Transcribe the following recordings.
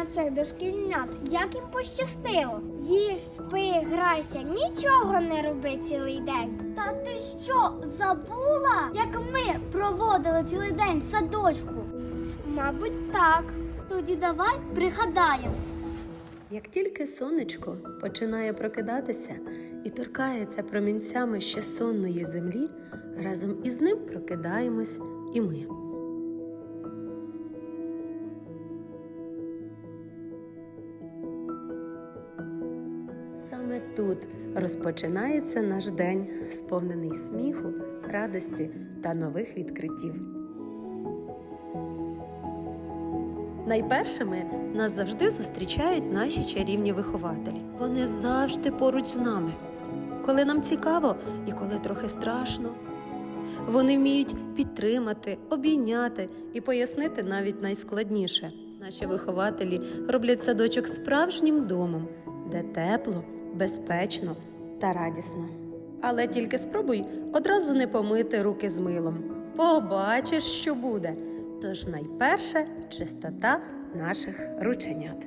на цих дошкільнят, як їм пощастило. Їж, спи, грайся, нічого не роби цілий день. Та ти що, забула, як ми проводили цілий день в садочку? Мабуть, так. Тоді давай пригадаємо. Як тільки сонечко починає прокидатися і торкається промінцями ще сонної землі, разом із ним прокидаємось і ми. Саме тут розпочинається наш день, сповнений сміху, радості та нових відкриттів. Найпершими нас завжди зустрічають наші чарівні вихователі. Вони завжди поруч з нами. Коли нам цікаво і коли трохи страшно. Вони вміють підтримати, обійняти і пояснити навіть найскладніше. Наші вихователі роблять садочок справжнім домом, де тепло, безпечно та радісно. Але тільки спробуй одразу не помити руки з милом. Побачиш, що буде. Тож найперше чистота наших рученят.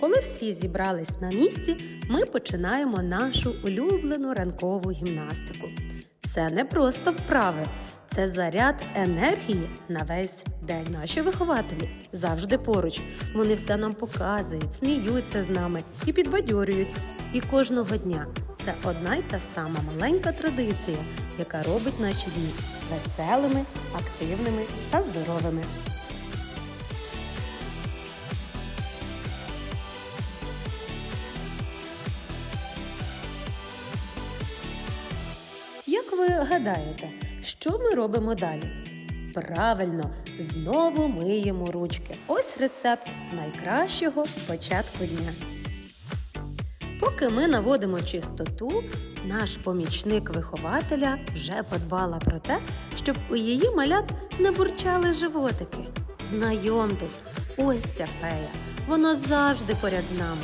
Коли всі зібрались на місці, ми починаємо нашу улюблену ранкову гімнастику. Це не просто вправи, це заряд енергії на весь день. Наші вихователі завжди поруч. Вони все нам показують, сміються з нами і підбадьорюють. І кожного дня це одна й та сама маленька традиція, яка робить наші дні веселими, активними та здоровими. Як ви гадаєте, що ми робимо далі? Правильно, знову миємо ручки. Ось рецепт найкращого початку дня. Поки ми наводимо чистоту, наш помічник вихователя вже подбала про те, щоб у її малят не бурчали животики. Знайомтесь, ось ця фея. Вона завжди поряд з нами.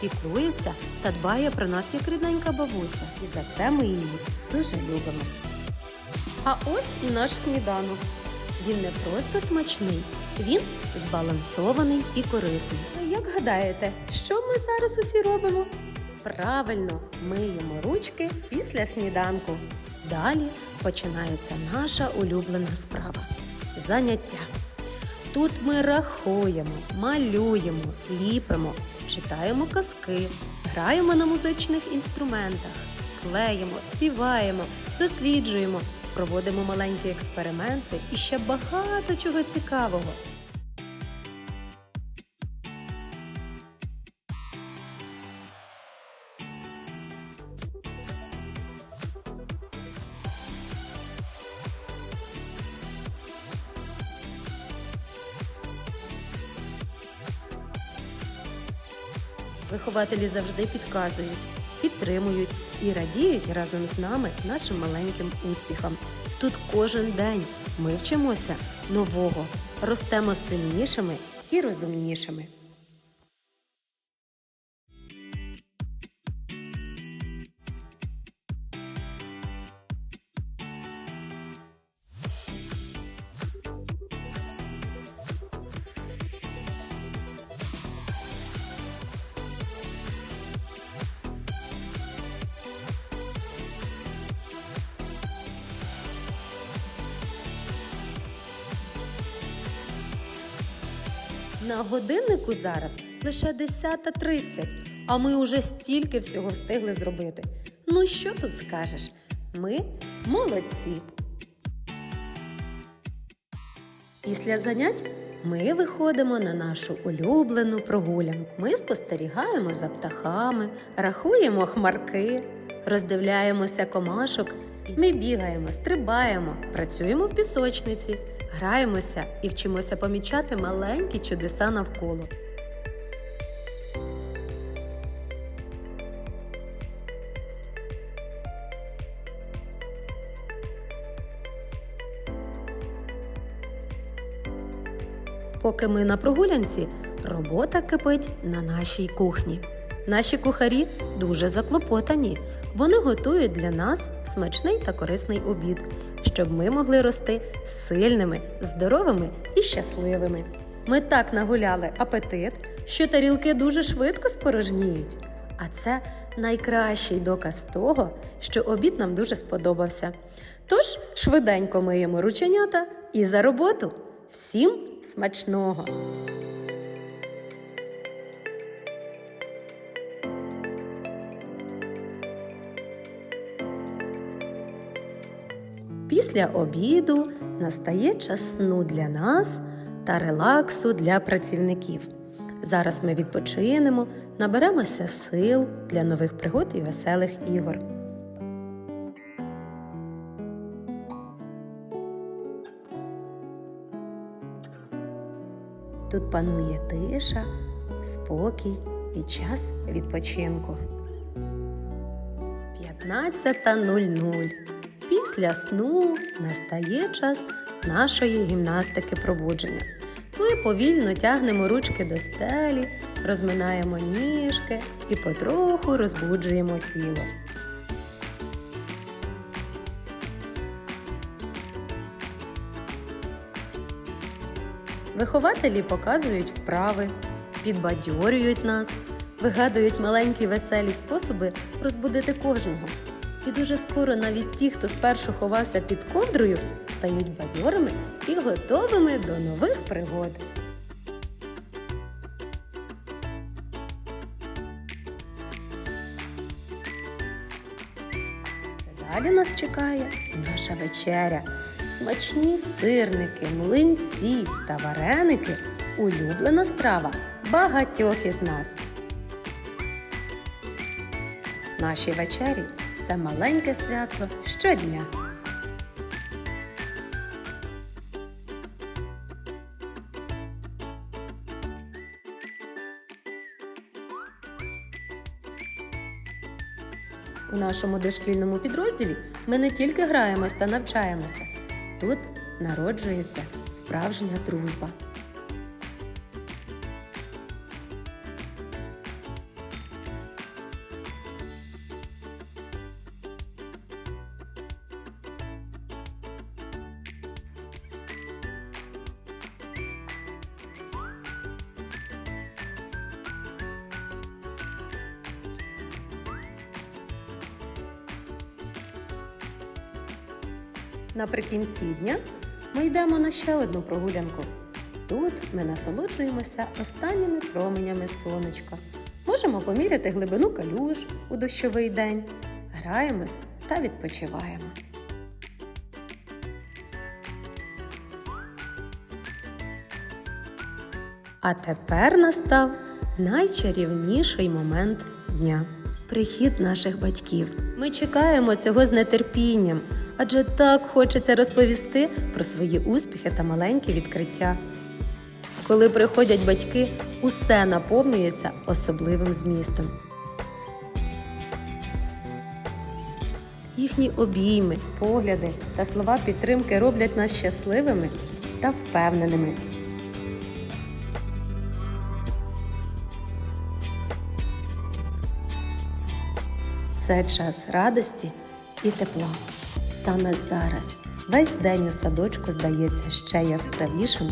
Піклується та дбає про нас як рідненька бабуся. І за це ми її дуже любимо. А ось і наш сніданок. Він не просто смачний, він збалансований і корисний. А Як гадаєте, що ми зараз усі робимо? Правильно, миємо ручки після сніданку. Далі починається наша улюблена справа заняття. Тут ми рахуємо, малюємо, ліпимо, читаємо казки, граємо на музичних інструментах, клеїмо, співаємо, досліджуємо, проводимо маленькі експерименти і ще багато чого цікавого. Вихователі завжди підказують, підтримують і радіють разом з нами нашим маленьким успіхам. Тут кожен день ми вчимося нового, ростемо сильнішими і розумнішими. На годиннику зараз лише 10.30, а ми уже стільки всього встигли зробити. Ну що тут скажеш? Ми молодці. Після занять ми виходимо на нашу улюблену прогулянку. Ми спостерігаємо за птахами, рахуємо хмарки, роздивляємося комашок. Ми бігаємо, стрибаємо, працюємо в пісочниці, граємося і вчимося помічати маленькі чудеса навколо. Поки ми на прогулянці, робота кипить на нашій кухні. Наші кухарі дуже заклопотані. Вони готують для нас смачний та корисний обід, щоб ми могли рости сильними, здоровими і щасливими. Ми так нагуляли апетит, що тарілки дуже швидко спорожніють. А це найкращий доказ того, що обід нам дуже сподобався. Тож швиденько миємо рученята і за роботу. Всім смачного! Після обіду настає час сну для нас та релаксу для працівників. Зараз ми відпочинемо, наберемося сил для нових пригод і веселих ігор. Тут панує тиша, спокій і час відпочинку. 15.00. Після сну настає час нашої гімнастики пробудження. Ми повільно тягнемо ручки до стелі, розминаємо ніжки і потроху розбуджуємо тіло. Вихователі показують вправи, підбадьорюють нас, вигадують маленькі веселі способи розбудити кожного. І дуже скоро навіть ті, хто спершу ховався під ковдрою, стають бадьорими і готовими до нових пригод. Далі нас чекає наша вечеря. Смачні сирники, млинці та вареники улюблена страва багатьох із нас. Наші вечері це маленьке свято щодня. У нашому дошкільному підрозділі ми не тільки граємось та навчаємося. Тут народжується справжня дружба. Наприкінці дня ми йдемо на ще одну прогулянку. Тут ми насолоджуємося останніми променями сонечка. Можемо поміряти глибину калюж у дощовий день, граємось та відпочиваємо. А тепер настав найчарівніший момент дня прихід наших батьків. Ми чекаємо цього з нетерпінням, адже так хочеться розповісти про свої успіхи та маленькі відкриття. Коли приходять батьки, усе наповнюється особливим змістом. Їхні обійми, погляди та слова підтримки роблять нас щасливими та впевненими. Це час радості і тепла. Саме зараз весь день у садочку здається ще яскравішим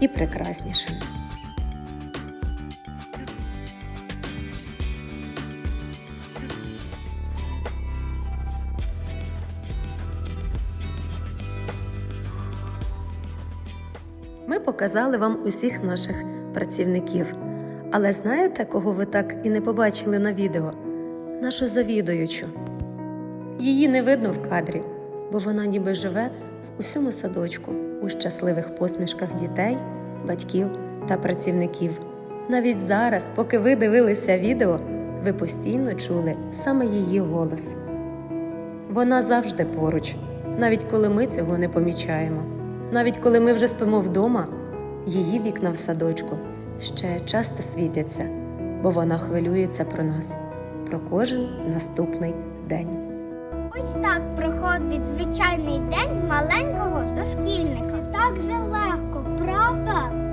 і прекраснішим. Ми показали вам усіх наших працівників. Але знаєте, кого ви так і не побачили на відео? Нашу завідуючу. Її не видно в кадрі, бо вона ніби живе в усьому садочку, у щасливих посмішках дітей, батьків та працівників. Навіть зараз, поки ви дивилися відео, ви постійно чули саме її голос. Вона завжди поруч, навіть коли ми цього не помічаємо. Навіть коли ми вже спимо вдома, її вікна в садочку ще часто світяться, бо вона хвилюється про нас, про кожен наступний день. Ось так проходить звичайний день маленького дошкільника. Так же легко, правда?